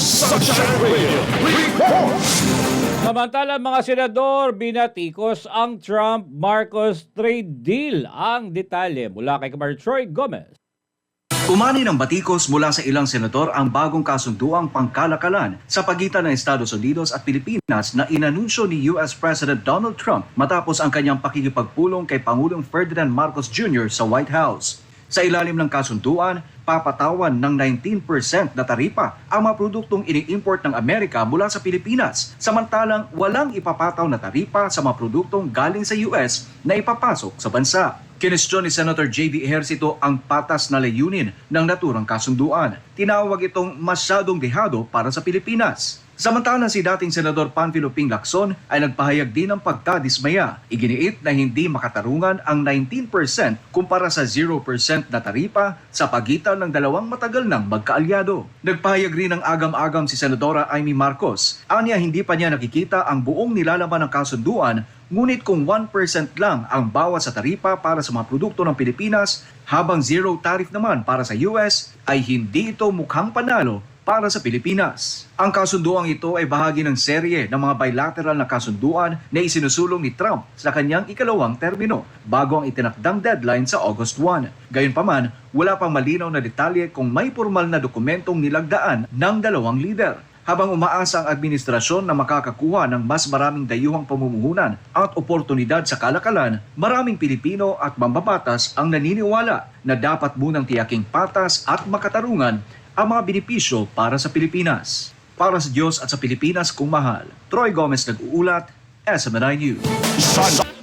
Sunshine Radio reports. Samantala mga senador, binatikos ang Trump-Marcos trade deal. Ang detalye mula kay Kamar Troy Gomez. Umani ng batikos mula sa ilang senador ang bagong kasunduang pangkalakalan sa pagitan ng Estados Unidos at Pilipinas na inanunsyo ni US President Donald Trump matapos ang kanyang pakikipagpulong kay Pangulong Ferdinand Marcos Jr. sa White House. Sa ilalim ng kasunduan, papatawan ng 19% na taripa ang mga produktong ini-import ng Amerika mula sa Pilipinas, samantalang walang ipapataw na taripa sa mga produktong galing sa US na ipapasok sa bansa. Kinestyon ni Senator J.B. Ejercito ang patas na layunin ng naturang kasunduan. Tinawag itong masyadong dehado para sa Pilipinas. Samantala si dating Senador Panfilo Ping Lacson ay nagpahayag din ng pagkadismaya. Iginiit na hindi makatarungan ang 19% kumpara sa 0% na taripa sa pagitan ng dalawang matagal ng magkaalyado. Nagpahayag rin ng agam-agam si Senadora Amy Marcos. Anya hindi pa niya nakikita ang buong nilalaman ng kasunduan Ngunit kung 1% lang ang bawas sa taripa para sa mga produkto ng Pilipinas, habang zero tariff naman para sa US, ay hindi ito mukhang panalo para sa Pilipinas. Ang kasunduang ito ay bahagi ng serye ng mga bilateral na kasunduan na isinusulong ni Trump sa kanyang ikalawang termino bago ang itinakdang deadline sa August 1. Gayunpaman, wala pang malinaw na detalye kung may formal na dokumentong nilagdaan ng dalawang lider habang umaasa ang administrasyon na makakakuha ng mas maraming dayuhang pamumuhunan at oportunidad sa kalakalan, maraming Pilipino at mambabatas ang naniniwala na dapat munang tiyaking patas at makatarungan ang mga benepisyo para sa Pilipinas. Para sa Diyos at sa Pilipinas kung mahal, Troy Gomez nag-uulat, SMNI News. Sun-